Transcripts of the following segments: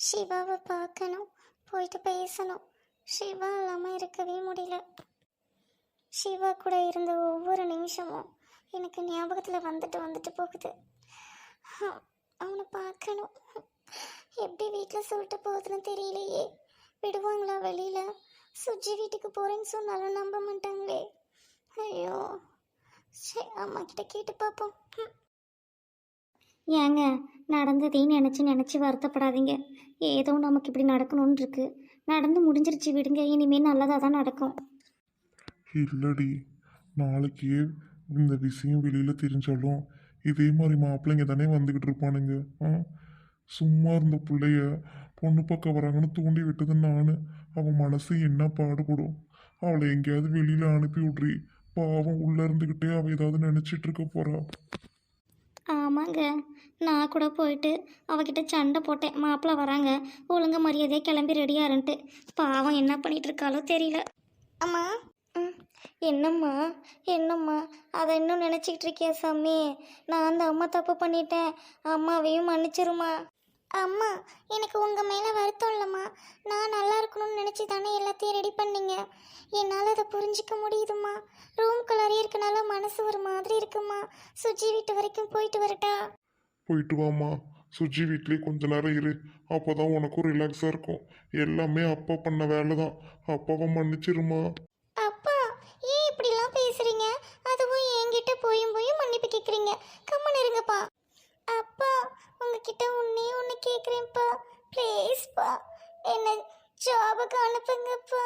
சிவாவை பார்க்கணும் போயிட்டு பேசணும். சிவா இல்லாமல் இருக்கவே முடியல. சிவா கூட இருந்த ஒவ்வொரு நிமிஷமும் எனக்கு ஞாபகத்தில் வந்துட்டு வந்துட்டு போகுது. அவனை பார்க்கணும். எப்படி வீட்டில் சொல்லிட்டு போகுதுன்னு தெரியலையே. விடுவாங்களா வெளியில்? சுஜி வீட்டுக்கு போகிறேன்னு சொன்னாலும் நம்ப மாட்டாங்களே. ஐயோ சரி அம்மா கிட்ட கேட்டு பார்ப்போம். ம். ஏங்க நடந்ததையும் நினச்சி நினச்சி வருத்தப்படாதீங்க. ஏதோ நமக்கு இப்படி நடக்கணும்னு இருக்கு நடந்து முடிஞ்சிருச்சு விடுங்க இனிமேல் நல்லதாக தான் நடக்கும். இல்லடி நாளைக்கு இந்த விஷயம் வெளியில் தெரிஞ்சாலும் இதே மாதிரி மாப்பிள்ளைங்க தானே வந்துக்கிட்டு இருப்பானுங்க. ஆ? சும்மா இருந்த பிள்ளைய பொண்ணு பக்கம் வராங்கன்னு தூண்டி விட்டது நான். அவன் மனசு என்ன பாடுபடும்? அவளை எங்கேயாவது வெளியில் அனுப்பி விட்றி. பாவம் உள்ளே இருந்துக்கிட்டே அவள் ஏதாவது நினச்சிட்டு இருக்க போகிறா ஆமாங்க. நான் கூட போயிட்டு அவகிட்ட சண்டை போட்டேன். மாப்பிள்ளை வராங்க. ஒழுங்க மரியாதையாக கிளம்பி ரெடியாருன்ட்டு பாவம் என்ன பண்ணிட்டு இருக்காளோ தெரியல. அம்மா. ம், என்னம்மா? என்னம்மா? அதை இன்னும் நினச்சிக்கிட்டு இருக்கியா சாமி? நான் அந்த அம்மா தப்பு பண்ணிட்டேன். அம்மாவையும் மன்னிச்சிருமா? அம்மா எனக்கு உங்கள் மேலே வருத்தம் இல்லைம்மா. நான் நல்லா இருக்கணும்னு நினச்சி தானே எல்லாத்தையும் ரெடி பண்ணீங்க. என்னால் அதை புரிஞ்சிக்க முடியுதும்மா. ரூம் கலரே இருக்கனால மனசு ஒரு மாதிரி இருக்குமா சுஜி வீட்டு வரைக்கும் போயிட்டு வரட்டா? போயிட்டு வாம்மா. சுஜி வீட்லேயே கொஞ்ச நேரம் இரு. அப்போ தான் உனக்கும் ரிலாக்ஸாக இருக்கும். எல்லாமே அப்பா பண்ண வேலை தான் அப்பாவை மன்னிச்சிருமா அப்பா ஏன் இப்படிலாம் பேசுறீங்க அதுவும் என்கிட்ட போயும் போயும் மன்னிப்பு கேட்குறீங்க கம்மன் இருங்கப்பா அப்பா உங்ககிட்ட உன்னே ஒன்று கேட்குறேன்ப்பா ப்ளீஸ்ப்பா என்னை ஜாபுக்கு அனுப்புங்கப்பா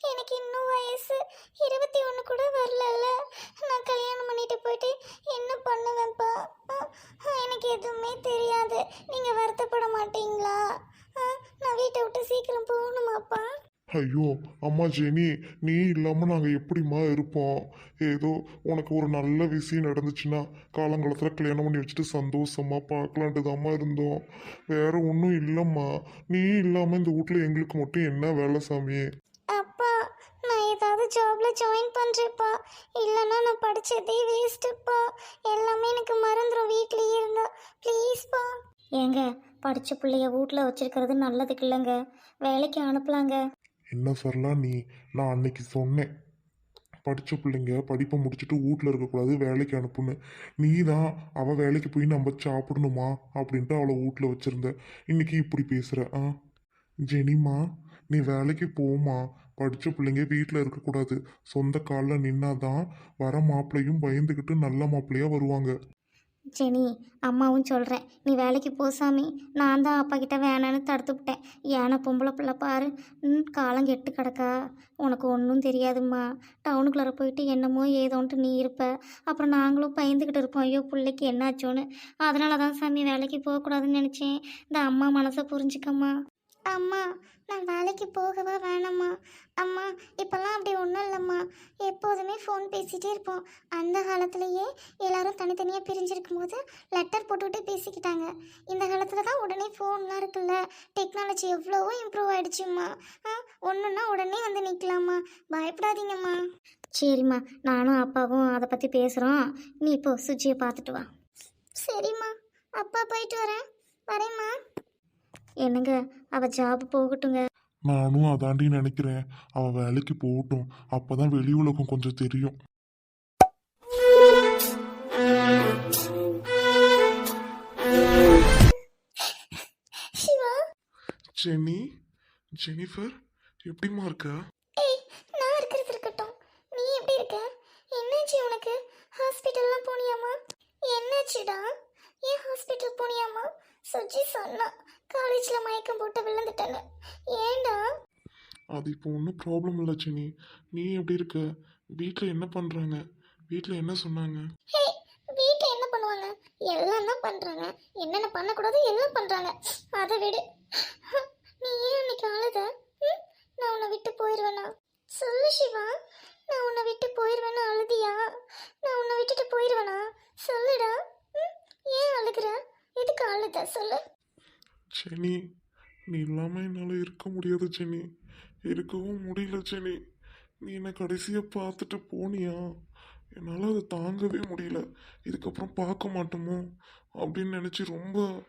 எனக்கு இன்னும் வயசு இருபத்தி ஒன்று கூட வரலல்ல நான் கல்யாணம் பண்ணிட்டு போயிட்டு என்ன பண்ணுவேன்ப்பா எனக்கு எதுவுமே தெரியாது நீங்கள் வருத்தப்பட மாட்டீங்களா ஆ, நான் வீட்டை விட்டு சீக்கிரம் போகணுமாப்பா ஐயோ அம்மா ஜெனி நீ இல்லாமல் நாங்கள் எப்படிம்மா இருப்போம்? ஏதோ உனக்கு ஒரு நல்ல விஷயம் நடந்துச்சுன்னா காலங்காலத்தில் கல்யாணம் பண்ணி வச்சுட்டு சந்தோஷமாக பார்க்கலான்ட்டு தாம்மா இருந்தோம். வேற ஒன்றும் இல்லைம்மா. நீ இல்லாமல் இந்த வீட்டில் எங்களுக்கு மட்டும் என்ன வேலை சாமி? அப்பா நான் ஏதாவது ஜாப்ல ஜாயின் பண்றேப்பா இல்லைன்னா நான் படிச்சதே வேஸ்ட்டுப்பா எல்லாமே எனக்கு மறந்துடும் வீட்லயே இருந்தா. ப்ளீஸ்ப்பா ஏங்க படிச்ச பிள்ளைய வீட்டில் வச்சிருக்கிறது நல்லதுக்கு இல்லைங்க. வேலைக்கு அனுப்பலாங்க. என்ன சரலாம் நீ? நான் அன்னைக்கு சொன்னேன். படித்த பிள்ளைங்க படிப்பை முடிச்சுட்டு வீட்டில் இருக்கக்கூடாது வேலைக்கு அனுப்புன்னு. நீ தான் அவள் வேலைக்கு போய் நம்ம சாப்பிடணுமா? அப்படின்ட்டு அவளை வீட்டில் வச்சுருந்த. இன்னைக்கு இப்படி பேசுகிற ஆ? ஜெனிமா நீ வேலைக்கு போமா படித்த பிள்ளைங்க வீட்டில் இருக்கக்கூடாது. சொந்த காலில் நின்னாதான் வர மாப்பிள்ளையும் பயந்துக்கிட்டு நல்ல மாப்பிள்ளையாக வருவாங்க. ஜெனி அம்மாவும் சொல்கிறேன் நீ வேலைக்கு போ சாமி. நான் தான் அப்பா கிட்ட வேணான்னு தடுத்துவிட்டேன் ஏன்னா பொம்பளை பிள்ளை பாரு. காலம் கெட்டு கிடக்கா. உனக்கு ஒன்றும் தெரியாதும்மா. டவுனுக்குள்ளே போயிட்டு என்னமோ ஏதோன்ட்டு நீ இருப்ப. அப்புறம் நாங்களும் பயந்துக்கிட்டு இருப்போம். ஐயோ பிள்ளைக்கு என்னாச்சோன்னு. அதனால தான் சாமி வேலைக்கு போகக்கூடாதுன்னு நினச்சேன். இந்த அம்மா மனசை புரிஞ்சுக்கம்மா. அம்மா நான் வேலைக்கு போகவா வேணாம்மா. அம்மா இப்போல்லாம் அப்படி ஒன்றும் இல்லைம்மா. எப்போதுமே ஃபோன் பேசிகிட்டே இருப்போம். அந்த காலத்துலேயே எல்லாரும் தனித்தனியாக பிரிஞ்சிருக்கும் போது லெட்டர் போட்டுவிட்டு பேசிக்கிட்டாங்க. இந்த காலத்தில் தான் உடனே ஃபோன்லாம் இருக்குல்ல. டெக்னாலஜி எவ்வளவோ இம்ப்ரூவ் ஆயிடுச்சும்மா. ஆ ஒன்றுன்னா உடனே வந்து நிற்கலாமா பயப்படாதீங்கம்மா. சரிம்மா நானும் அப்பாவும் அதை பற்றி பேசுகிறோம் நீ இப்போ சுஜியை பார்த்துட்டு வா. சரிம்மா. அப்பா போயிட்டு வரேன். வரேம்மா. என்னங்க? அவள் ஜாப் போகட்டுங்க. நானும் அதாண்டி நினைக்கிறேன். அவள் வேலைக்கு போகட்டும். அப்போ தான் வெளி உலகம் கொஞ்சம் தெரியும். Jenny Jennifer? எப்படிம்மா இருக்க ஏய் நான் இருக்கிறது இருக்கட்டும் நீ எப்படி இருக்க என்னாச்சு உனக்கு ஹாஸ்பிட்டல்லாம் போனியாமா என்னாச்சுடா ஏன் ஹாஸ்பிட்டல் போனியாமா சுஜி சொன்னா காலேஜில் மயக்கம் போட்டு விழுந்துட்டேன்னு ஏன்டா அது இப்போ ஒன்றும் ப்ராப்ளம் இல்லை ஜெனி நீ எப்படி இருக்க? வீட்டில் என்ன பண்ணுறாங்க வீட்டில் என்ன சொன்னாங்க? ஹே வீட்டில் என்ன பண்ணுவாங்க? எல்லாம் தான் பண்ணுறாங்க என்னென்ன பண்ணக்கூடாது எல்லாம் பண்ணுறாங்க அதை விடு. நீ ஏன் அன்னைக்கு அழுத? நான் உன்னை விட்டு போயிடுவேனா சொல்லு சிவா. நான் உன்னை விட்டு போயிடுவேன்னு அழுதியா? நான் உன்னை விட்டுட்டு போயிடுவேனா சொல்லுடா? ஏன் அழுகுற? எதுக்கு அழுத? சொல்லு. ஜெனி நீ இல்லாமல் என்னால் இருக்க முடியாது ஜெனி இருக்கவும் முடியல ஜெனி. நீ என்னை கடைசியாக பார்த்துட்டு போனியா? என்னால் அதை தாங்கவே முடியல. இதுக்கப்புறம் பார்க்க மாட்டோமோ? அப்படின்னு நினச்சி ரொம்ப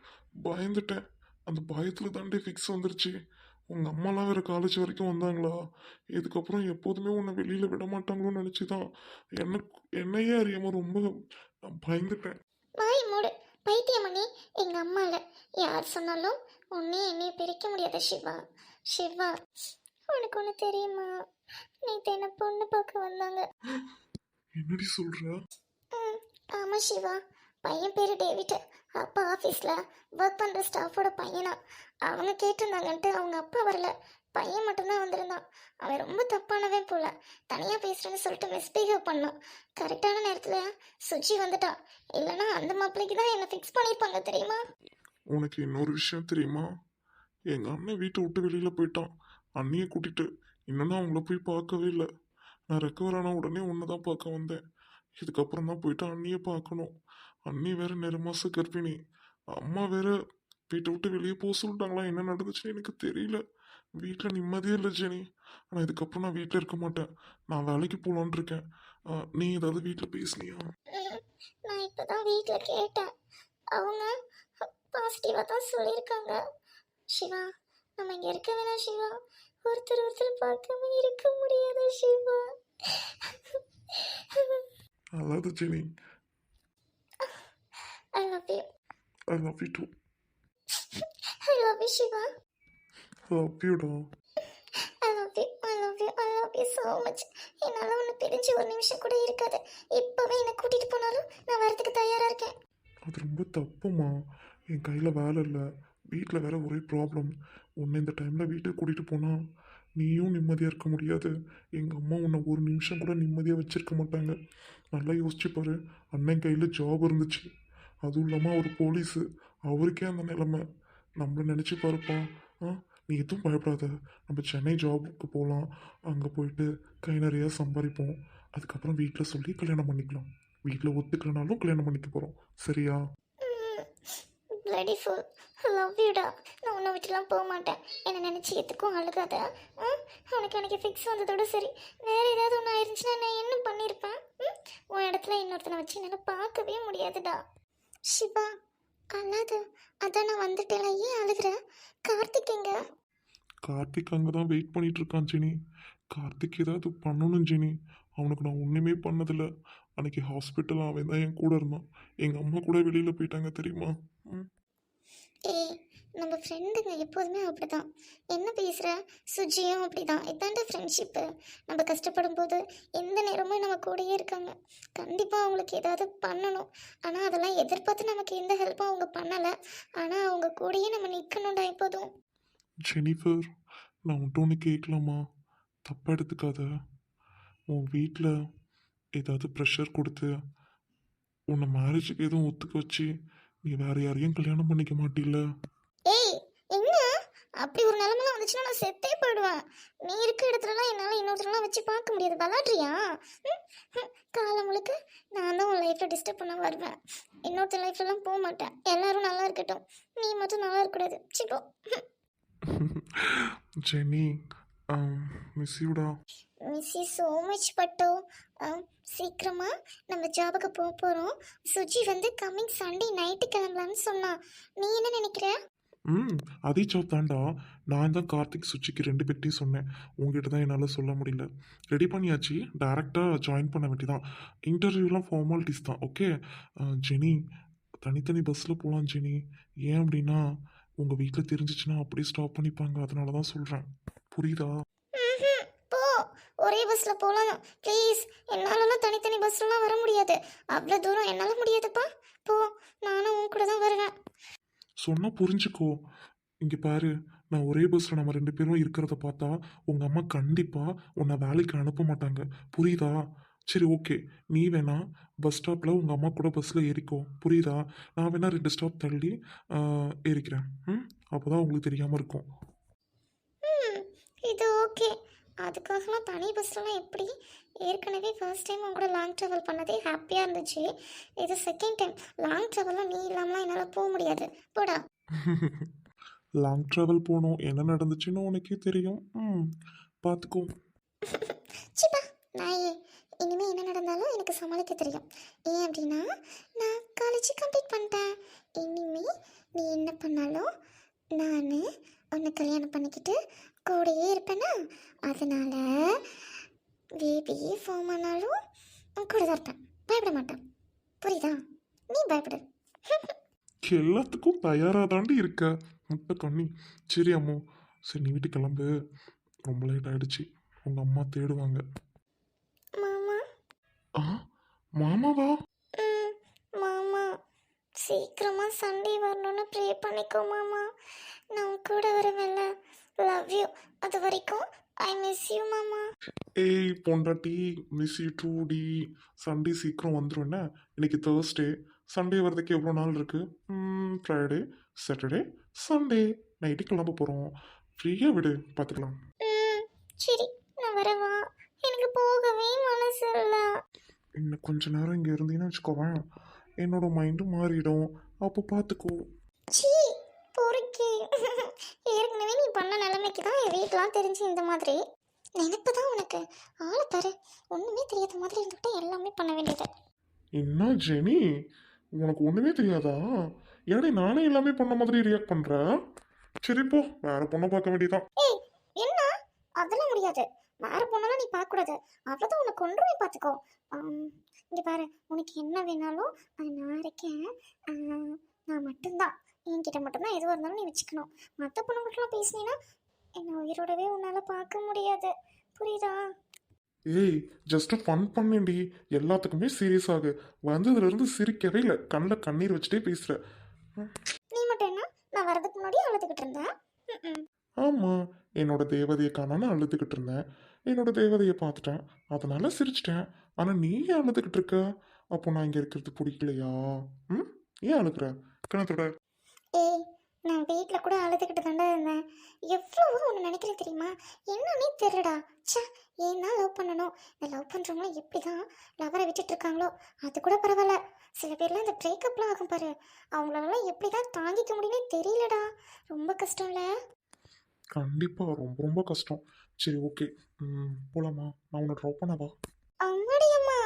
பயந்துட்டேன். அந்த பயத்தில் தாண்டே ஃபிக்ஸ் வந்துருச்சு. உங்கள் அம்மாலாம் வேறு காலேஜ் வரைக்கும் வந்தாங்களா? இதுக்கப்புறம் எப்போதுமே உன்னை வெளியில் விட மாட்டாங்களோன்னு நினச்சி தான் எனக்கு என்னையே அறியாமல் ரொம்ப நான் பயந்துட்டேன். வாய் மூடு. பைத்தியமணி எங்கள் அம்மாவில் யார் சொன்னாலும் உன்னே என்னையை பிரிக்க முடியாத சிவா. சிவா. உனக்கு ஒன்று தெரியுமா? நேற்று என்ன பொண்ணு பார்க்க வந்தாங்க. என்னடி சொல்கிற ம் ஆமாம் சிவா. பையன் பேர் டேவிட். அப்பா ஆஃபீஸில் ஒர்க் பண்ணுற ஸ்டாஃபோட பையனா. அவங்க கேட்டிருந்தாங்கன்ட்டு அவங்க அப்பா வரல. பையன் மட்டும்தான் வந்திருந்தான். அவன் ரொம்ப தப்பானவன் போல. தனியாக பேசுகிறேன்னு சொல்லிட்டு மிஸ்பிஹேவ் பண்ணான் கரெக்டான நேரத்தில் சுஜி வந்துட்டான் இல்லைன்னா அந்த மாப்பிள்ளைக்கு தான் என்னை ஃபிக்ஸ் பண்ணியிருப்பாங்க தெரியுமா? உனக்கு இன்னொரு விஷயம் தெரியுமா? எங்கள் அண்ணன் வீட்டை விட்டு வெளியில் போயிட்டான். அண்ணியை கூட்டிட்டு இன்னும் நான் அவங்கள போய் பார்க்கவே இல்லை. நான் ரெக்கவர் ஆன உடனே உன்னை தான் பார்க்க வந்தேன். இதுக்கப்புறம் தான் போயிட்டு அண்ணியை பார்க்கணும். அண்ணி வேற நெரு மாச கர்ப்பிணி. அம்மா வேற வீட்டை விட்டு வெளியே போக சொல்லிட்டாங்களா? என்ன நடந்துச்சுன்னு எனக்கு தெரியல. வீட்டில் நிம்மதியே இல்லை ஜெனி. ஆனால் இதுக்கப்புறம் நான் வீட்டில் இருக்க மாட்டேன். நான் வேலைக்கு போகலான்னு இருக்கேன். நீ ஏதாவது வீட்டில் பேசினியா? நான் இப்போ தான் வீட்டில் கேட்டேன். அவங்க பாசிட்டிவாக தான் சொல்லியிருக்காங்க. சிவா நம்ம இங்கே இருக்க வேணாம் சிவா? ஒருத்தர் ஒருத்தர் பார்க்காம இருக்க முடியாது சிவா? அதாவது Jenny I love you I love you too I love you Siva love you much என்னால் ஒன்று பிரிஞ்சு ஒரு நிமிஷம் கூட இருக்காது. இப்போவே என்னை கூட்டிகிட்டு போனாலும் நான் வரதுக்கு தயாராக இருக்கேன். அது ரொம்ப தப்புமா என் கையில் வேலை இல்லை. வீட்டில் வேற ஒரே ப்ராப்ளம் உன்னை இந்த டைமில் வீட்டுக்கு கூட்டிகிட்டு போனால் நீயும் நிம்மதியாக இருக்க முடியாது. எங்கள் அம்மா உன்னை ஒரு நிமிஷம் கூட நிம்மதியாக வச்சுருக்க மாட்டாங்க. நல்லா யோசிச்சுப்பார் அண்ணன் கையில் ஜாப் இருந்துச்சு. அதுவும் இல்லாமல் அவர் போலீஸு அவருக்கே அந்த நிலைமை. நம்மளை நினச்சி பாருப்பா. ஆ நீ எதுவும் பயப்படாத. நம்ம சென்னை ஜாபுக்கு போகலாம் அங்கே போயிட்டு கை நிறையா சம்பாதிப்போம் அதுக்கப்புறம் வீட்டில் சொல்லி கல்யாணம் பண்ணிக்கலாம். வீட்டில் ஒத்துக்கலனாலும் கல்யாணம் பண்ணிக்க போகிறோம் சரியா? பிளடி ஃபுல் லவ் யூடா நான் உன்னை விட்டுலாம் போக மாட்டேன். என்னை நினச்சி எதுக்கும் அழுகாத. ஆ? உனக்கு எனக்கு ஃபிக்ஸ் வந்ததோட சரி. வேறு ஏதாவது ஒன்று ஆயிருந்துச்சுன்னா நான் என்ன பண்ணியிருப்பேன் ம்? உன் இடத்துல இன்னொருத்தனை வச்சு என்னால் பார்க்கவே முடியாதுடா சிவா அழாத. அதான் நான் வந்துட்டேன். ஏன் அழுகிறேன் கார்த்திக் எங்க? கார்த்திக் அங்கே தான் வெயிட் பண்ணிட்டு இருக்கான் ஜெனி. கார்த்திக் ஏதாவது பண்ணணும் ஜெனி. அவனுக்கு நான் ஒன்றுமே பண்ணதில்லை. அன்னைக்கு ஹாஸ்பிட்டல் அவன் தான் என் கூட இருந்தான். எங்கள் அம்மா கூட வெளியில் போயிட்டாங்க தெரியுமா? ஏய் நம்ம ஃப்ரெண்டுங்க எப்போதுமே அப்படிதான் என்ன பேசுகிற சுஜியும் அப்படிதான் இதாண்ட ஃப்ரெண்ட்ஷிப்பு நம்ம கஷ்டப்படும் போது எந்த நேரமும் நம்ம கூடயே இருக்காங்க. கண்டிப்பாக அவங்களுக்கு ஏதாவது பண்ணணும். ஆனால் அதெல்லாம் எதிர்பார்த்து நமக்கு எந்த ஹெல்ப்பும் அவங்க பண்ணலை. ஆனால் அவங்க கூடயே நம்ம நிற்கணும்டா எப்போதும் ஜெனிஃபர் நான் ஒன்று கேட்கலாமா தப்பாக எடுத்துக்காத. உன் வீட்டில் ஏதாவது ப்ரெஷர் கொடுத்து உன்னை மேரேஜுக்கு எதுவும் ஒத்துக்க வச்சு நீ வேற யாரையும் கல்யாணம் பண்ணிக்க மாட்டில்ல. ஏய் என்ன? அப்படி ஒரு நிலமெல்லாம் வந்துச்சுன்னா நான் செத்தே போயிடுவேன். நீ இருக்க இடத்துலலாம் என்னால் இன்னொருத்தரெல்லாம் வச்சு பார்க்க முடியாது. விளாட்றியா காலம் முழுக்க நான் தான் உன் லைஃப்பில் டிஸ்டர்ப் பண்ண வருவேன். இன்னொருத்தர் லைஃப்லலாம் போக மாட்டேன். எல்லாரும் நல்லா இருக்கட்டும். நீ மட்டும் நல்லா இருக்கக்கூடாது. சிப்போ ஜெனி மிஸ் யூடா மிஸ் யூ ஸோ மச் பட்டோ. அஹ், சீக்கிரமா நம்ம ஜாபுக்கு போக போகிறோம் சுஜி வந்து கம்மிங் சண்டே நைட்டு கிளம்பலான்னு சொன்னா. நீ என்ன நினைக்கிற? ம் அதே ஜாப் தான்டா. நான் தான் கார்த்திக் சுச்சிக்கு ரெண்டு பேர்ட்டையும் சொன்னேன். உங்ககிட்ட தான் என்னால் சொல்ல முடியல. ரெடி பண்ணியாச்சு. டேரெக்டாக ஜாயின் பண்ண வேண்டியதான் இன்டர்வியூலாம் ஃபார்மாலிட்டிஸ் தான் ஓகே ஜெனி தனித்தனி பஸ்ஸில் போகலாம் ஜெனி. ஏன் அப்படின்னா உங்கள் வீட்டில் தெரிஞ்சிச்சுன்னா அப்படியே ஸ்டாப் பண்ணிப்பாங்க. அதனால தான் சொல்கிறேன் புரியுதா. போ. ஒரே பஸ்ல போலாம். ப்ளீஸ் என்னாலலாம் தனித்தனி பஸ்லலாம் வர முடியாது. அவ்வளோ தூரம் என்னால் முடியாதுப்பா. போ. நானும் உன் கூட தான் வருவேன். சொன்னால் புரிஞ்சுக்கோ. இங்கே பாரு. நான் ஒரே பஸ்ஸில் நம்ம ரெண்டு பேரும் இருக்கிறத பார்த்தா உங்கள் அம்மா கண்டிப்பாக உன்னை வேலைக்கு அனுப்ப மாட்டாங்க. புரியுதா? சரி ஓகே நீ வேணா பஸ் ஸ்டாப்பில் உங்கள் அம்மா கூட பஸ்ஸில் ஏறிக்கோ. புரியுதா? நான் வேணா ரெண்டு ஸ்டாப் தள்ளி ஏறிக்கிறேன். ம்? அப்போ தான் உங்களுக்கு தெரியாமல் இருக்கும். இது ஓகே. அதுக்காகலாம் தனி பஸ்லலாம் எப்படி? ஏற்கனவே ஃபர்ஸ்ட் டைம் உங்க கூட லாங் ட்ராவல் பண்ணதே ஹாப்பியாக இருந்துச்சு. இது செகண்ட் டைம் லாங் ட்ராவல்லாம் நீ இல்லாமலாம் என்னால் போக முடியாது. போடா. லாங் ட்ராவல் போகணும் என்ன நடந்துச்சுன்னு உனக்கே தெரியும். ம் பார்த்துக்கோ சிப்பா நாயே இனிமே என்ன நடந்தாலும் எனக்கு சமாளிக்க தெரியும். ஏன் அப்படின்னா நான் காலேஜ் கம்ப்ளீட் பண்ணிட்டேன். இனிமே நீ என்ன பண்ணாலும் நான் உன்னை கல்யாணம் பண்ணிக்கிட்டு கூடயே இருப்பேனா? அதனால பேபி ஃபார்ம் ஆனாலும் கூட தான் இருப்பேன். பயப்பட மாட்டேன். புரியுதா? நீ பயப்படு. எல்லாத்துக்கும் தயாராக தாண்டி இருக்க. முட்டை கண்ணி. சரி அம்மோ. சரி நீ வீட்டுக்கு கிளம்பு. ரொம்ப லேட் ஆயிடுச்சு. உங்கள் அம்மா தேடுவாங்க. மாமா? ஆ? மாமாவா? மாமா. சீக்கிரமா சண்டே வரணும்னு ப்ரே பண்ணிக்கோ மாமா. நான் கூட வருவேன்ல. லவ் யூ அது வரைக்கும் ஐ மிஸ் யூ மாமா ஏய் பொண்டாட்டி மிஸ் யூ டூ டி. சண்டே சீக்கிரம் வந்துடும் இன்னைக்கு தேர்ஸ்டே சண்டே வர்றதுக்கு எவ்வளோ நாள் இருக்கு? ஃப்ரைடே சாட்டர்டே சண்டே நைட்டு கிளம்ப போகிறோம் ஃப்ரீயாக விடு பார்த்துக்கலாம் சரி நான் வரவா? எனக்கு போகவே மனசு இல்லை. இன்னும் கொஞ்ச நேரம் இங்கே இருந்தீங்கன்னு வச்சுக்கோவேன். என்னோட மைண்டும் மாறிடும். அப்போ பார்த்துக்கோ சீ பொறுக்கி. ஏற்கனவே நீ பண்ண நிலைமைக்கு தான் என் வீட்டெலாம் தெரிஞ்சு இந்த மாதிரி. நினைப்பு தான் உனக்கு. ஆளை பாரு. ஒன்றுமே தெரியாத மாதிரி இருந்துக்கிட்டு எல்லாமே பண்ண வேண்டியது. என்ன ஜெனி? உனக்கு ஒன்றுமே தெரியாதா? ஏடே நானே எல்லாமே பண்ண மாதிரி ரியாக்ட் பண்ணுறேன் சரி போ. வேற பொண்ணை பார்க்க வேண்டியதான் ஏய் என்ன? அதெல்லாம் முடியாது. வேற பொண்ணெல்லாம் நீ பார்க்கக்கூடாது. அவ்வளோதான் கொண்டு போய் பார்த்துக்கோ. இங்கே பாரு. உனக்கு என்ன வேணாலும் நான் இருக்கேன். நான் மட்டும்தான். என்கிட்ட மட்டும்தான் எதுவாக இருந்தாலும் நீ வச்சுக்கணும். மற்ற பொண்ணுங்கள்ட்டலாம் பேசினீன்னா என்னை உயிரோடவே உன்னால் பார்க்க முடியாது. புரியுதா? ஏய் ஜஸ்ட் ஃபன் பண்ணேன்டி. எல்லாத்துக்குமே சீரியஸ் ஆகு. வந்ததுலேருந்து சிரிக்கவே இல்லை. கண்ணில் கண்ணீர் வச்சுட்டே பேசுகிற நீ மட்டும் என்ன? நான் வரதுக்கு முன்னாடி அழுதுகிட்டு இருந்தேன். ம்ம். ஆமாம் என்னோட தேவதையை காணான்னு அழுதுகிட்டு இருந்தேன். என்னோட தேவதையை பார்த்துட்டேன். அதனால சிரிச்சிட்டேன். ஆனால் நீ ஏன் அழுதுகிட்டு இருக்க? அப்போ நான் இங்கே இருக்கிறது பிடிக்கலையா? ம்? ஏன் அழுகுற? கிணத்தோட ஏய் நான் வீட்டில் கூட அழுதுகிட்டு தாண்டா இருந்தேன். எவ்வளவோ ஒன்று நினைக்கிறேன் தெரியுமா? என்னன்னே தெரியலடா. ச்சே ஏன் தான் லவ் பண்ணணும்? இந்த லவ் பண்ணுறவங்களும் எப்படி தான் லவரை விட்டுட்டு இருக்காங்களோ? அது கூட பரவாயில்ல. சில பேர்லாம் இந்த பிரேக்கப்லாம் ஆகும் பாரு. அவங்களெல்லாம் எப்படி தான் தாங்கிக்க முடியும்னே தெரியலடா. ரொம்ப கஷ்டம்ல. கண்டிப்பாக ரொம்ப ரொம்ப கஷ்டம். சரி ஓகே போலாமா? நான் உன்னை ட்ராப் பண்ணவா? அம்மாடியம்மா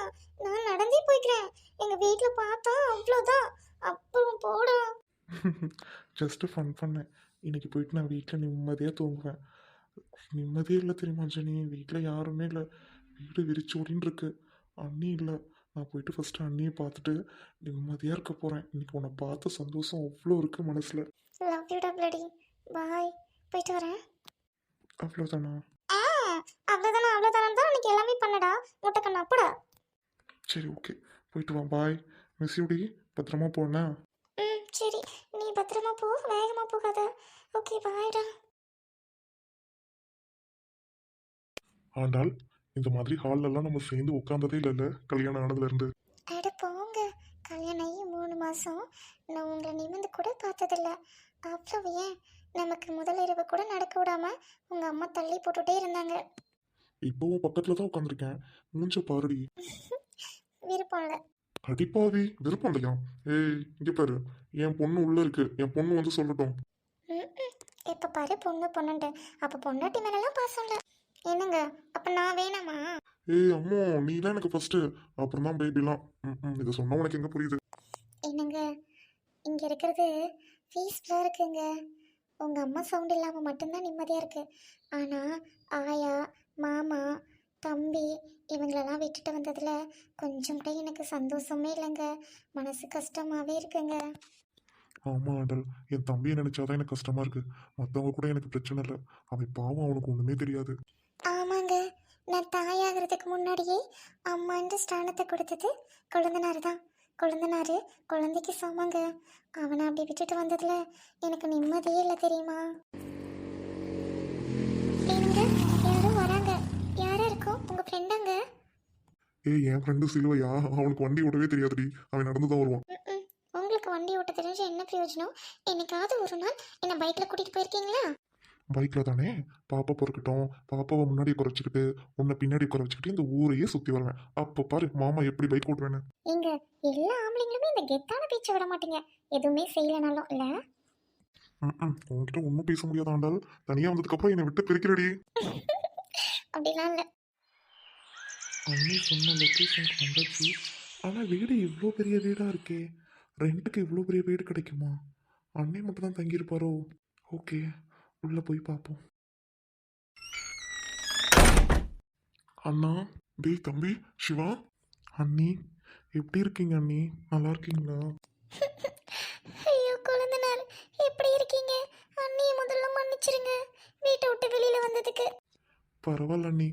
நான் நடந்தே போய்க்கிறேன். எங்கள் வீட்டில் பார்த்தா அவ்வளோதான் அப்புறம் போடா. ஜஸ்ட்டு ஃபன் பண்ணேன் இன்னைக்கு போயிட்டு நான் வீட்டில் நிம்மதியாக தூங்குவேன். நிம்மதியே இல்லை தெரியுமா ஜெனி வீட்டில் யாருமே இல்லை. வீடு விரிச்சு ஓடின்னு இருக்கு அண்ணி இல்லை. நான் போயிட்டு ஃபஸ்ட்டு அண்ணியை பார்த்துட்டு நிம்மதியாக இருக்க போகிறேன் இன்னைக்கு உன்னை பார்த்த சந்தோஷம் அவ்வளோ இருக்குது மனசில். லவ் யூ டப்ளடி பாய் போயிட்டு வரேன். அவ்வளோதானா ஆ அவ்வளோதானே அவ்வளோதானே தான் அன்னைக்கு எல்லாமே பண்ணடா. முட்டைக்கண்ணா அப்படா சரி ஓகே போயிட்டு வா பாய் மிஸ் யூடி பத்திரமா போனேன் சரி நீ பத்திரமா போ வேகமாக போகாத ஓகே பாய்டா ஆண்டால் இந்த மாதிரி ஹால்லெல்லாம் நம்ம சேர்ந்து உட்காந்ததே இல்லைல்ல கல்யாணம் ஆனதுலேருந்து அட போங்க கல்யாணம் ஆகி மூணு மாதம் நான் உங்களை நிமிந்து கூட பார்த்ததில்ல அவ்வளவு ஏன் நமக்கு முதல் இரவு கூட நடக்க விடாம உங்கள் அம்மா தள்ளி போட்டுட்டே இருந்தாங்க இப்போவும் பக்கத்தில் தான் உட்காந்துருக்கேன் மூஞ்ச பாருடி விருப்பம் இல்லை அடிப்பாவி விருப்பம் இல்லையா? ஏய் இங்க பாரு. என் பொண்ணு உள்ள இருக்கு. என் பொண்ணு வந்து சொல்லட்டும். இப்போ பாரு பொண்ணு பொண்ணுண்டு அப்போ பொண்டாட்டி மேலெல்லாம் பாசம் இல்லை. என்னங்க? அப்போ நான் வேணாமா? ஏய் அம்மோ நீ தான் எனக்கு ஃபர்ஸ்ட் அப்புறம் தான் பேபிலாம் இதை சொன்னா உனக்கு எங்க புரியுது? என்னங்க? இங்கே இருக்கிறது பீஸ்ஃபுல்லாக இருக்குங்க. உங்கள் அம்மா சவுண்ட் இல்லாமல் மட்டும்தான் நிம்மதியாக இருக்குது ஆனால் ஆயா மாமா தம்பி இவங்களெல்லாம் விட்டுட்டு வந்ததில் கொஞ்சம் கூட எனக்கு சந்தோஷமே இல்லைங்க. மனசு கஷ்டமாகவே இருக்குங்க. ஆமா ஆண்டல் என் தம்பியை நினைச்சாதான் எனக்கு கஷ்டமா இருக்கு. மத்தவங்க கூட எனக்கு பிரச்சனை இல்லை. அவன் பாவம் அவனுக்கு ஒண்ணுமே தெரியாது. ஆமாங்க. நான் தாயாகிறதுக்கு முன்னாடியே அம்மான்ற ஸ்தானத்தை கொடுத்தது கொழுந்தனார் தான். கொழுந்தனார் குழந்தைக்கு சமங்க அவனை அப்படி விட்டுட்டு வந்ததில் எனக்கு நிம்மதியே இல்லை தெரியுமா? ஃப்ரெண்டாங்க ஏய் என் ஃப்ரெண்டு சிலுவையா? அவனுக்கு வண்டி ஓடவே தெரியாதுடி. அவன் நடந்து தான் வருவான். உங்களுக்கு வண்டி ஓட்ட தெரிஞ்ச என்ன பிரயோஜனம்? என்னைக்காவது ஒரு நாள் என்னை பைக்கில் கூட்டிகிட்டு போயிருக்கீங்களா? பைக்கில் தானே? பாப்பா பொறுக்கட்டும். பாப்பாவை முன்னாடி குறைச்சிக்கிட்டு உன்னை பின்னாடி உட்கார வச்சுக்கிட்டு இந்த ஊரையே சுற்றி வருவேன். அப்போ பாரு மாமா எப்படி பைக் ஓட்டுவேன்னு. எங்க எல்லா ஆம்பளைங்களுமே இந்த கெத்தான பேச்சை விட மாட்டீங்க. எதுவுமே செய்யலைனாலும் இல்லை? ம் உன்கிட்ட ஒன்றும் பேச முடியாத ஆண்டால் தனியாக வந்ததுக்கப்புறம் என்னை விட்டு பிரிக்கிறடி. அப்படிலாம் இல்லை. அண்ணி சொன்ன லொக்கேஷனுக்கு வந்தாச்சு ஆனால் வீடு இவ்வளோ பெரிய வீடாக இருக்கே. ரெண்ட்டுக்கு இவ்வளோ பெரிய வீடு கிடைக்குமா? அண்ணே மட்டும் தான் தங்கியிருப்பாரோ? ஓகே உள்ளே போய் பார்ப்போம். அண்ணா டேய் தம்பி சிவா. அண்ணி எப்படி இருக்கீங்க அண்ணி? நல்லா இருக்கீங்களா? ஐயோ குழந்தனார் எப்படி இருக்கீங்க? அண்ணியை முதல்ல மன்னிச்சிருங்க. வீட்டை விட்டு வெளியில வந்ததுக்கு. பரவாயில்ல அண்ணி.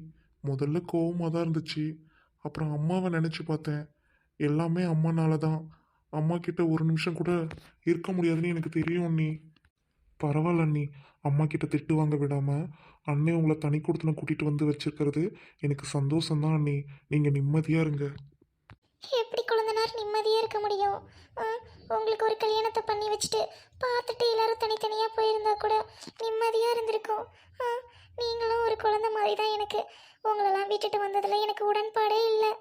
முதல்ல கோவமாக தான் இருந்துச்சு. அப்புறம் அம்மாவை நினச்சி பார்த்தேன். எல்லாமே அம்மானால தான். அம்மா கிட்ட ஒரு நிமிஷம் கூட இருக்க முடியாதுன்னு எனக்கு தெரியும் அண்ணி. பரவாயில்ல அண்ணி. அம்மா கிட்ட திட்டு வாங்க விடாமல் அண்ணே உங்களை தனி கொடுத்துன கூட்டிகிட்டு வந்து வச்சிருக்கிறது எனக்கு சந்தோஷம்தான் அண்ணி. நீங்கள் நிம்மதியாக இருங்க. எப்படி குழந்தனார் நிம்மதியாக இருக்க முடியும்? ஆ, உங்களுக்கு ஒரு கல்யாணத்தை பண்ணி வச்சுட்டு பார்த்துட்டு எல்லாரும் தனித்தனியாக போயிருந்தா கூட நிம்மதியாக இருந்திருக்கும். ஆ, நீங்களும் ஒரு குழந்தை மாதிரி தான் எனக்கு. உங்களெல்லாம் விட்டுட்டு வந்ததுல எனக்கு உடன்பாடே இல்லை.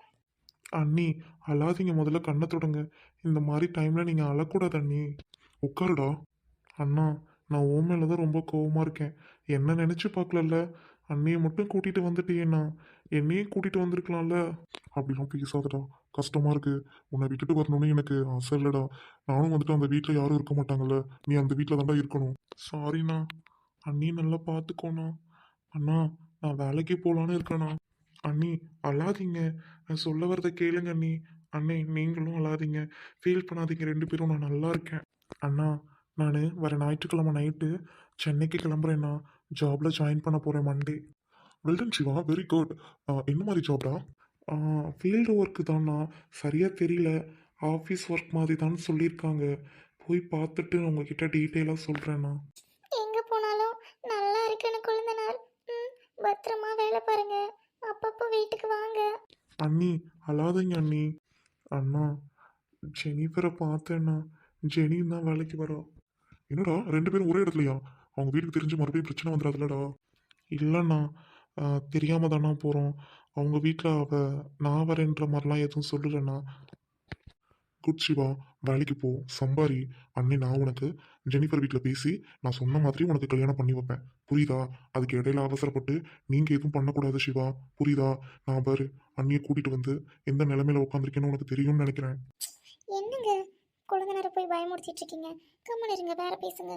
அண்ணி அழாதீங்க முதல்ல கண்ணை தொடங்க. இந்த மாதிரி டைம்ல நீங்க அழக்கூடாது அண்ணி. உட்காருடா. அண்ணா நான் ஓ மேல தான் ரொம்ப கோவமா இருக்கேன். என்ன நினைச்சு பார்க்கலல்ல? அண்ணியை மட்டும் கூட்டிட்டு வந்துட்டியேண்ணா என்னையும் கூட்டிட்டு வந்திருக்கலாம்ல? அப்படிலாம் பேசாதடா. கஷ்டமா இருக்கு. உன்னை விட்டுட்டு வரணும்னு எனக்கு ஆசை இல்லடா. நானும் வந்துட்டு அந்த வீட்டில் யாரும் இருக்க மாட்டாங்கல்ல. நீ அந்த வீட்டில் தாண்டா இருக்கணும். சாரிண்ணா அண்ணியை நல்லா பார்த்துக்கோண்ணா. அண்ணா நான் வேலைக்கு போகலான்னு இருக்கேண்ணா அண்ணி அழாதீங்க. நான் சொல்ல வரத கேளுங்க அண்ணி. அண்ணே நீங்களும் அழாதீங்க. ஃபீல் பண்ணாதீங்க. ரெண்டு பேரும் நான் நல்லா இருக்கேன். அண்ணா நான் வர ஞாயிற்றுக்கிழமை நைட்டு சென்னைக்கு கிளம்புறேண்ணா. ஜாபில் ஜாயின் பண்ண போகிறேன் Monday well done Siva. Very good என்ன மாதிரி ஜாப்டா ஃபீல்டு ஒர்க்கு தான்ண்ணா சரியாக தெரியல. ஆஃபீஸ் ஒர்க் மாதிரி தான் சொல்லியிருக்காங்க. போய் பார்த்துட்டு உங்ககிட்ட டீட்டெயிலாக சொல்கிறேண்ணா எங்க போனாலும் நல்லா இருக்குன்னு குழந்தனார் ம் பத்திரமா வேலை பாருங்க. அப்பப்போ வீட்டுக்கு வாங்க. அண்ணி அழாதீங்க அண்ணி. அண்ணா ஜெனிஃபரை பார்த்தேண்ணா. ஜெனியும் தான் வேலைக்கு வரா. என்னடா ரெண்டு பேரும் ஒரே இடத்துலயா? அவங்க வீட்டுக்கு தெரிஞ்சு மறுபடியும் பிரச்சனை வந்துடாதுலடா. இல்லைண்ணா ஆஹ், தெரியாம தானா போகிறோம் அவங்க வீட்டில் அவ நான் வரேன்ற மாதிரிலாம் எதுவும் சொல்லலைண்ணா. குட் சிவா வேலைக்கு போ. சம்பாரி. அண்ணி நான் உனக்கு ஜெனிஃபர் வீட்டில் பேசி நான் சொன்ன மாதிரி உனக்கு கல்யாணம் பண்ணி வைப்பேன். புரியுதா? அதுக்கு இடையில அவசரப்பட்டு நீங்கள் எதுவும் பண்ணக்கூடாது சிவா. புரியுதா? நான் பாரு அண்ணியை கூட்டிட்டு வந்து எந்த நிலைமையில உட்காந்துருக்கேன்னு உனக்கு தெரியும்னு நினைக்கிறேன். என்னங்க? குழந்தனாரை போய் பயமுறுத்திட்டு இருக்கீங்க கம்மன் இருங்க வேற பேசுங்க.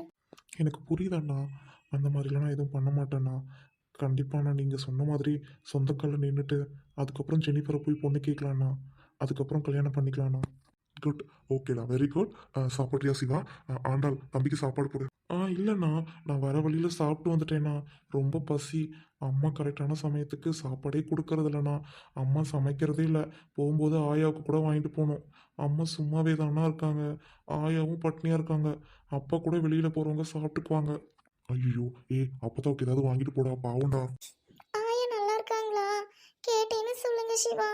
எனக்கு புரியுதாண்ணா அந்த மாதிரிலாம் நான் எதுவும் பண்ண மாட்டேண்ணா கண்டிப்பாக நான் நீங்கள் சொன்ன மாதிரி சொந்த காலில் நின்றுட்டு அதுக்கப்புறம் ஜெனிஃபரை போய் பொண்ணு கேட்கலாண்ணா அதுக்கப்புறம் கல்யாணம் பண்ணிக்கலாண்ணா குட் ஓகேடா வெரி குட் சாப்பிட்றியா சிவா? ஆண்டாள் தம்பிக்கு சாப்பாடு போடு. ஆ இல்லைண்ணா நான் வர வழியில் சாப்பிட்டு வந்துட்டேண்ணா ரொம்ப பசி. அம்மா கரெக்டான சமயத்துக்கு சாப்பாடே கொடுக்கறது இல்லைண்ணா அம்மா சமைக்கிறதே இல்லை. போகும்போது ஆயாவுக்கு கூட வாங்கிட்டு போகணும். அம்மா சும்மாவே தானா இருக்காங்க. ஆயாவும் பட்னியாக இருக்காங்க. அப்பா கூட வெளியில் போகிறவங்க சாப்பிட்டுக்குவாங்க. ஐயோ ஏ அப்பதாவுக்கு ஏதாவது வாங்கிட்டு போடா. பாவம்டா ஆயா நல்லா இருக்காங்களா? கேட்டேன்னு சொல்லுங்க சிவா.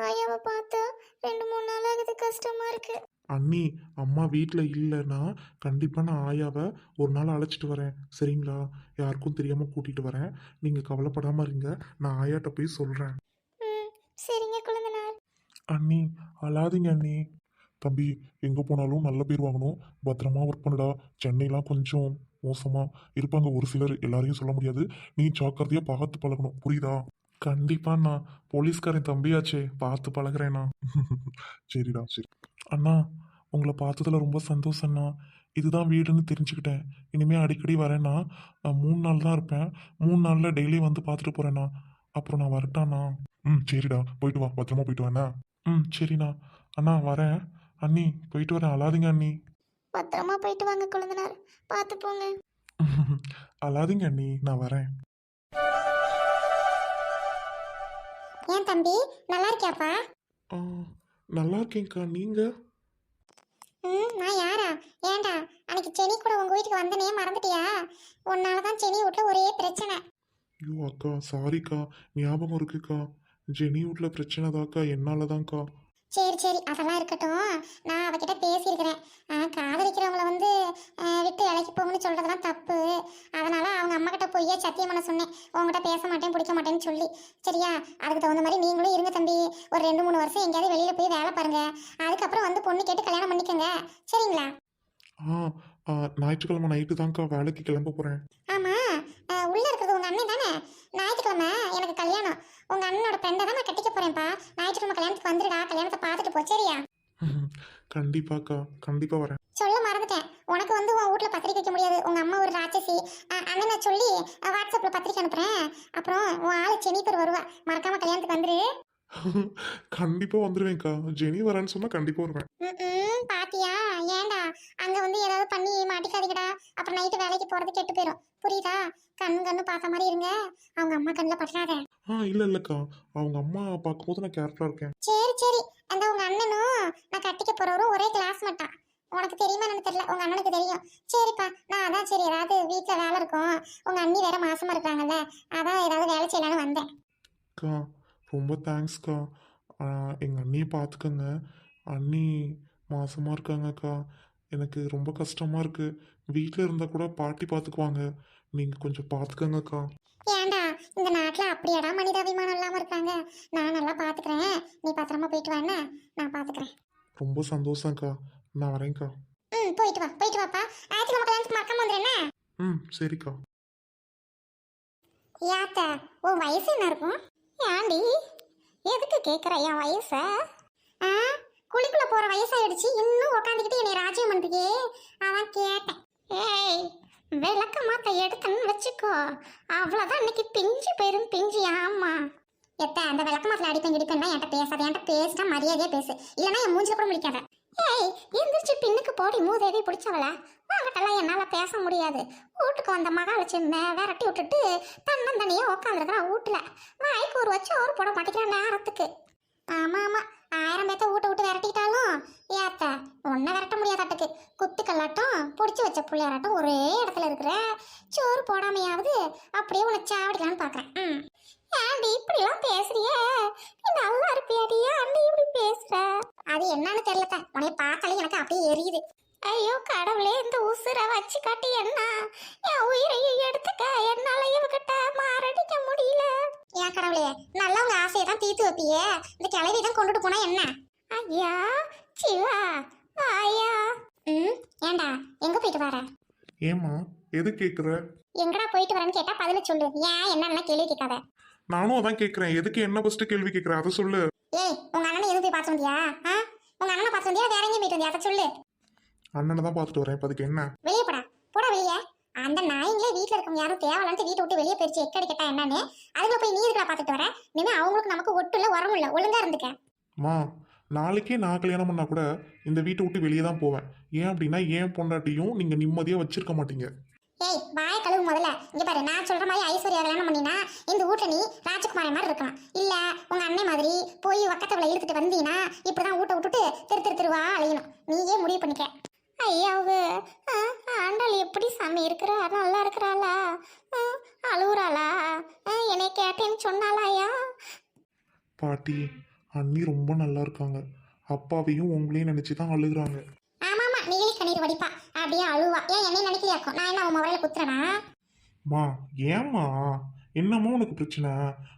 ஆயாவை பார்த்தா ரெண்டு மூணு நாள் ஆகுது கஷ்டமா இருக்கு. அண்ணி அம்மா வீட்டில் இல்லைன்னா கண்டிப்பாக நான் ஆயாவை ஒரு நாள் அழைச்சிட்டு வரேன். சரிங்களா? யாருக்கும் தெரியாமல் கூட்டிகிட்டு வரேன். நீங்கள் கவலைப்படாமல் இருங்க. நான் ஆயாட்ட போய் சொல்கிறேன் ம் சரிங்க குழந்தனார். அண்ணி அழாதீங்க அண்ணி. தம்பி எங்கே போனாலும் நல்ல பேர் வாங்கணும். பத்திரமா ஒர்க் பண்ணுடா. சென்னைலாம் கொஞ்சம் மோசமாக இருப்பாங்க. ஒரு சிலர் எல்லாரையும் சொல்ல முடியாது. நீ ஜாக்கிரதையாக பார்த்து பழகணும். புரியுதா? கண்டிப்பாண்ணா போலீஸ்காரன் தம்பியாச்சே. பார்த்து பழகுறேண்ணா சரிடா சரி. அண்ணா உங்களை பார்த்ததுல ரொம்ப சந்தோஷம்ண்ணா இதுதான் வீடுன்னு தெரிஞ்சுக்கிட்டேன். இனிமேல் அடிக்கடி வரேன்னா நான் மூணு நாள் தான் இருப்பேன். மூணு நாளில் டெய்லி வந்து பார்த்துட்டு போகிறேண்ணா அப்புறம் நான் வரட்டாண்ணா ம் சரிடா. போயிட்டு வா. பத்திரமா போயிட்டு வாண்ணா. ம் சரிண்ணா. அண்ணா வரேன். அண்ணி போயிட்டு வரேன். அழாதீங்க அண்ணி. பத்திரமா போயிட்டு வாங்க குழந்தனார். பார்த்து போங்க. அழாதீங்க அண்ணி. நான் வரேன். ஏன் தம்பி? நல்லா இருக்கியாப்பா? ஆ, நல்லா இருக்கேங்க்கா நீங்கள் ம் நான் யாரா? ஏன்டா? அன்னைக்கு செனி கூட உங்க வீட்டுக்கு வந்தனே மறந்துட்டியா? உன்னால தான் செனி வீட்ல ஒரே பிரச்சனை. ஐயோ அக்கா சாரிக்கா ஞாபகம் இருக்குக்கா. ஜெனி வீட்டில் பிரச்சனை தாக்கா என்னால தான்க்கா சரி சரி அதெல்லாம் இருக்கட்டும். நான் அவகிட்ட பேசியிருக்கிறேன். காதலிக்கிறவங்கள வந்து விட்டு இலைக்கு போகணும்னு சொல்றதெல்லாம் தப்பு. அதனால அவங்க அம்மா கிட்ட போய் சத்தியம் பண்ண சொன்னேன். உங்ககிட்ட பேச மாட்டேன் பிடிக்க மாட்டேன்னு சொல்லி. சரியா? அதுக்கு தகுந்த மாதிரி நீங்களும் இருங்க தம்பி. ஒரு ரெண்டு மூணு வருஷம் எங்கேயாவது வெளியில போய் வேலை பாருங்க. அதுக்கப்புறம் வந்து பொண்ணு கேட்டு கல்யாணம் பண்ணிக்கோங்க. சரிங்களா? ஆ ஞாயிற்றுக்கிழமை நைட்டு தான்க்கா வேலைக்கு கிளம்ப போகிறேன் ஆமா. ஆ, உள்ள இருக்கிறது உங்க அண்ணன் தானே? ஞாயிற்றுக்கிழமை எனக்கு கல்யாணம். உங்க அண்ணனோட ஃப்ரெண்டை தான் நான் கட்டிக்க போறேன்ப்பா. ஞாயிற்றுக்கிழமை கல்யாணத்துக்கு வந்துடுடா கல்யாணத்தை பார்த்துட்டு போ. சரியா? கண்டிப்பாக்கா. கண்டிப்பாக வரேன். சொல்ல மறந்துட்டேன். உனக்கு வந்து உன் வீட்ல பத்திரிக்கை வைக்க முடியாது. உங்க அம்மா ஒரு ராட்சசி. அண்ணனை சொல்லி வாட்ஸ்அப்ல பத்திரிக்கை அனுப்புறேன். அப்புறம் உன் ஆளு செனிப்பர் வருவா. மறக்காம கல்யாணத்துக்கு வந்துரு. கண்டிப்பா வந்துருவேன்க்கா. ஜெனி வரேன்னு சொன்னா கண்டிப்பா வருவேன். பாத்தியா? ஏன்டா? அங்க வந்து ஏதாவது பண்ணி மாட்டிக்காதீங்கடா. அப்புறம் நைட்டு வேலைக்கு போறது கெட்டு போயிடும் புரியுதா? கண்ணு கண்ணு பார்த்த மாதிரி இருங்க. அவங்க அம்மா கண்ணில் பற்றாத ஆ இல்ல இல்லக்கா. அவங்க அம்மா பார்க்கும்போது நான் கேர்ஃபுல்லா இருக்கேன். சரி சரி. அந்த உங்க அண்ணனும் நான் கட்டிக்க போறவரும் ஒரே கிளாஸ் மட்டும். உனக்கு தெரியுமா எனக்கு தெரியல. உங்க அண்ணனுக்கு தெரியும். சரிப்பா. நான் அதான் சரி. ஏதாவது வீட்டில் வேலை இருக்கும். உங்க அண்ணி வேற மாசமா இருக்காங்கல்ல. அதான் ஏதாவது வேலை செய்யலான்னு வந்தேன். அக்கா ரொம்ப தேங்க்ஸ்க்கா எங்க அண்ணியை பார்த்துக்கங்க. அண்ணி மாசமா இருக்காங்கக்கா எனக்கு ரொம்ப கஷ்டமா இருக்கு. வீட்டில் இருந்தா கூட பாட்டி பார்த்துக்குவாங்க. நீங்க கொஞ்சம் பார்த்துக்கங்கக்கா ஏன்டா இந்த நாட்டுல அப்படியாடா மனிதாபிமானம் இல்லாம இருக்காங்க. நான் நல்லா பாத்துக்கிறேன். நீ பத்திரமா போயிட்டு வாண்ணா நான் பாத்துக்கிறேன். ரொம்ப சந்தோஷம்க்கா. நான் வரேன்க்கா. ம் போயிட்டு வா போயிட்டு வாப்பா. ஞாயிற்றுக்கிழமை கல்யாணத்துக்கு மறக்காம வந்துடுறேன்னா ம் சரிக்கா. யாத்த உன் வயசு என்ன இருக்கும்? ஏண்டி எதுக்கு கேட்குற என் வயச? ஆ குழிக்குள்ள போற வயசாயிடுச்சு. இன்னும் உக்காந்துக்கிட்டு என்னை ராஜ்யம் பண்ணுறியே அதான் கேட்டேன். ஏய் விளக்க மாத்த எடுத்தன்னு வச்சுக்கோ. அவ்வளோதான் இன்னைக்கு பிஞ்சு பெரும் பிஞ்சு. ஆமா. எத்த அந்த விளக்க மாத்திர அடிப்பேன் இடிப்பேன்னா என்கிட்ட பேசாத என்கிட்ட பேசினா மரியாதையா பேசு. இல்லைன்னா என் மூஞ்சில கூட முடிக்காத ஏய் எந்திரிச்சு பின்னுக்கு போடி மூதேவி பிடிச்சவள? உங்ககிட்டலாம் என்னால் பேச முடியாது. வீட்டுக்கு வந்த வச்சு விரட்டி விட்டுட்டு தன்னந்தனியே உட்காந்துருக்குறான் வீட்டில். வாய்க்கு ஒரு வச்சு ஒரு போட மாட்டேங்கிறான் நேரத்துக்கு. ஆமாம் ஆமாம் ஆயிரம் பேத்த வீட்டை விட்டு விரட்டிட்டாலும் ஏத்த ஒன்றை விரட்ட முடியாதாட்டுக்கு குத்து கல்லாட்டம் பிடிச்சி வச்ச பிள்ளையாராட்டம் ஒரே இடத்துல இருக்கிற சோறு போடாமையாவது அப்படியே உன்னை சாவடிக்கலான்னு பார்க்குறேன் ம். ஏன்டி இப்படிலாம் பேசுறியே? நீ நல்லா இருப்பியாடி ஏன்டி இப்படி பேசுற? அது என்னன்னு தெரியலத்த உனைய பார்த்தாலே எனக்கு அப்படியே எரியுது. ஐயோ கடவுளே இந்த உசுரை வச்சு காட்டி என்ன? என் உயிரையும் எடுத்துக்க. என்னால இவகிட்ட மாரடிக்க முடியல. ஏன் கடவுளே நல்லா உங்க ஆசையை தான் தீர்த்து வைப்பியே இந்த கிளவி தான் கொண்டுட்டு போனா என்ன? ஐயா சிவா ஐயா ம் ஏண்டா எங்க போயிட்டு வர? ஏம்மா எது கேட்குற எங்கடா போயிட்டு வரேன்னு கேட்டா பதில சொல்லு. ஏன் என்னன்னா கேள்வி கேட்காத? நானும் அதான் கேட்குறேன் எதுக்கு என்ன ஃபர்ஸ்ட் கேள்வி கேட்குற அதை சொல்லு. ஏய் உங்க அண்ணனை எதுவும் போய் பார்த்து வந்தியா? ஆ? உங்க அண்ணனை பார்த்து வந்தியா? வேற எங்கேயும் போயிட்டு வந்தியா? அதை சொல்லு. அண்ணனை தான் பார்த்துட்டு வரேன். இப்போ அதுக்கு என்ன? வெளியே போடா. போடா வெளியே. அந்த நாய்ங்களே வீட்டில் இருக்கவங்க யாரும் தேவலான்ட்டு வீட்டை விட்டு வெளியே போயிடுச்சு எக்கடி கேட்டா என்னன்னு? அதுல போய் நீ இருக்கா பார்த்துட்டு வரேன். இனிமே அவங்களுக்கு நமக்கு ஒட்டு இல்லை உரம் இல்லை. ஒழுங்கா இருந்துக்க. மா நாளைக்கே நான் கல்யாணம் பண்ணா கூட இந்த வீட்டை விட்டு வெளியே தான் போவேன். ஏன் அப்படின்னா ஏன் பொண்டாட்டியும் நீங்கள் நிம்மதியாக வச்சிருக்க மாட்டீங்க. ஏய் வாய கழுவு முதல்ல. இங்க பாரு நான் சொல்ற மாதிரி ஐஸ்வர்யா கல்யாணம் பண்ணினா இந்த வீட்டுல நீ ராஜகுமாரி மாதிரி இருக்கலாம். இல்ல உங்க அண்ணன் மாதிரி போய் வக்கத்தவளை இழுத்துட்டு வந்தீங்கன்னா இப்படிதான் வீட்டை விட்டுட்டு திரு திரு திருவா அலையணும். நீயே முடிவு பண்ணிக்க. ஐயாவு எப்படி சாமி இருக்கிறா நல்லா இருக்கிறாளா? அழுகுறாளா என்னை கேட்டேன்னு சொன்னாளா ஐயா பாட்டி அண்ணி ரொம்ப நல்லா இருக்காங்க. அப்பாவையும் உங்களையும் நினச்சி தான் அழுகுறாங்க. ஆமா ஆமா நீலி கண்ணீர் வடிப்பா. அப்படியே அழுவா. ஏன் என்னை நினைக்கிறியாக்கும் நான் என்ன உன் முறையில குத்துறேனா? மா ஏம்மா? என்னம்மா உனக்கு பிரச்சனை?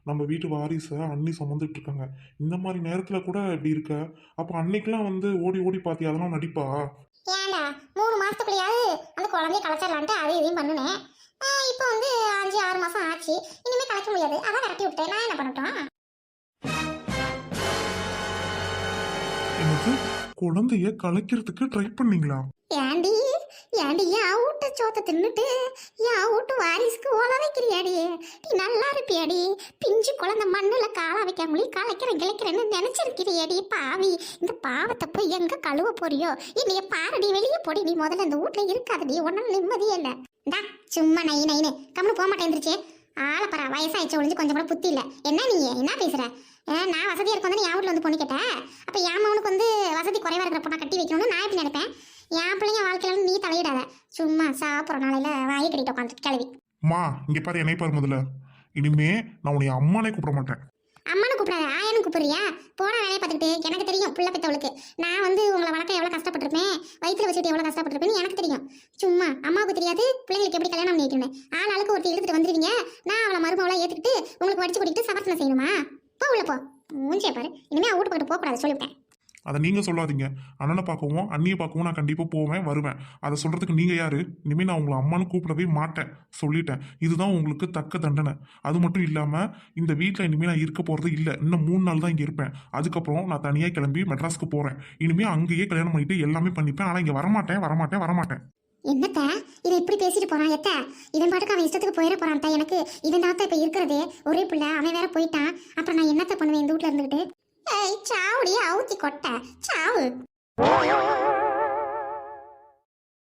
நம்ம வீட்டு வாரிசை அண்ணி சுமந்துட்டு இருக்காங்க. இந்த மாதிரி நேரத்தில் கூட இப்படி இருக்க? அப்போ அன்னைக்கெல்லாம் வந்து ஓடி ஓடி பார்த்தி அதெல்லாம் நடிப்பா? ஏன்டா? மூணு மாசத்துக்குள்ளேயாவது குழந்தைய கலைச்சிடலான்ட்டு அதை இதையும் பண்ணுனேன். இப்போ வந்து அஞ்சு ஆறு மாசம் ஆச்சு. இனிமே கலைக்க முடியாது. அதான் விரட்டி விட்டேன் நான் என்ன பண்ணட்டும்? குழந்தைய கலைக்கிறதுக்கு ட்ரை பண்ணீங்களா? ஏண்டி ஏண்டி என் வீட்டு சோத்தை தின்னுட்டு என் வீட்டு வாரிசுக்கு ஓல வைக்கிறியாடி? நீ நல்லா இருப்பியாடி? பிஞ்சு குழந்தை மண்ணுல கால வைக்காமலே கலைக்கிறேன் கிளைக்கிறேன்னு நினைச்சிருக்கிறியாடி பாவி. இந்த பாவத்தை போய் எங்க கழுவ போறியோ? என்னைய பாரடி வெளியே போடி. நீ முதல்ல இந்த வீட்டில் இருக்காதடி உடனே நிம்மதியே இல்லை. டா சும்மா நை நைனு கம்முனு போக மாட்டேன் ஆளை பரா வயசாயிடுச்சு ஒழிஞ்சு கொஞ்சம் கூட புத்தி இல்லை. என்ன நீ என்ன பேசுற? நான் வசதியாக இருக்க வந்து என் வீட்டில் வந்து பொண்ணு கேட்டேன் அப்போ என் மகனுக்கு வந்து வசதி குறைவாக இருக்கிற பொண்ணை கட்டி வைக்கணும்னு நான் எப்படி நினைப்பேன்? என் பிள்ளைங்க வாழ்க்கையில நீ தலையிடாத. சும்மா சாப்பிட்ற நாளையில வாயை கட்டிட்டு உட்காந்துட்டு கிளவி. மா இங்கே பாரு என்னை பாரு முதல்ல. இனிமே நான் உன்னை அம்மானே கூப்பிட மாட்டேன். அம்மானு கூப்பிடாத ஆயானு கூப்பிடுறியா? போன வேலையை பார்த்துக்கிட்டு எனக்கு தெரியும் பிள்ளை பெத்தவளுக்கு. நான் வந்து உங்களை வளர்க்க எவ்வளோ கஷ்டப்பட்டிருப்பேன் வயிற்றுல வச்சுட்டு எவ்வளோ கஷ்டப்பட்டிருப்பேன்னு எனக்கு தெரியும். சும்மா அம்மாவுக்கு தெரியாது பிள்ளைங்களுக்கு எப்படி கல்யாணம் பண்ணி வைக்கணும் ஆள் ஆளுக்கு ஒருத்தர் இழுத்துட்டு வந்துருவீங்க. நான் அவளை மருமவளை ஏற்றுக்கிட்டு உங்களுக்கு வடிச்சு கூட்டிட்டு சமர்த்தனை செய்யணுமா? போ உள்ள போ. மூஞ்சே பாரு. இனிமே வீட்டு போட்டு போகக்கூடாது சொல்லிவிட்டேன். அதை நீங்கள் சொல்லாதீங்க. அண்ணனை பார்க்கவும் அண்ணியை பார்க்கவும் நான் கண்டிப்பாக போவேன் வருவேன். அதை சொல்கிறதுக்கு நீங்கள் யார்? இனிமேல் நான் உங்களை அம்மான்னு கூப்பிடவே மாட்டேன். சொல்லிட்டேன். இதுதான் உங்களுக்கு தக்க தண்டனை. அது மட்டும் இல்லாமல் இந்த வீட்டில் இனிமேல் நான் இருக்க போகிறது இல்லை. இன்னும் மூணு நாள் தான் இங்கே இருப்பேன். அதுக்கப்புறம் நான் தனியாக கிளம்பி மெட்ராஸ்க்கு போகிறேன் இனிமேல் அங்கேயே கல்யாணம் பண்ணிட்டு எல்லாமே பண்ணிப்பேன். ஆனால் இங்கே வரமாட்டேன் வரமாட்டேன் வரமாட்டேன். என்னத்த? இவன் இப்படி பேசிட்டு போறான் எத்த? இவன் பாட்டுக்கு அவன் இஷ்டத்துக்கு போயிட போறான் எனக்கு இவன் தான் இப்ப இருக்கிறதே. ஒரே பிள்ளை அவன் வேற போயிட்டான். அப்புறம் நான் என்னத்த பண்ணுவேன் இந்த வீட்டுல இருந்துகிட்டு? ஏய் சாவுடி அவுத்தி கொட்ட. சாவு.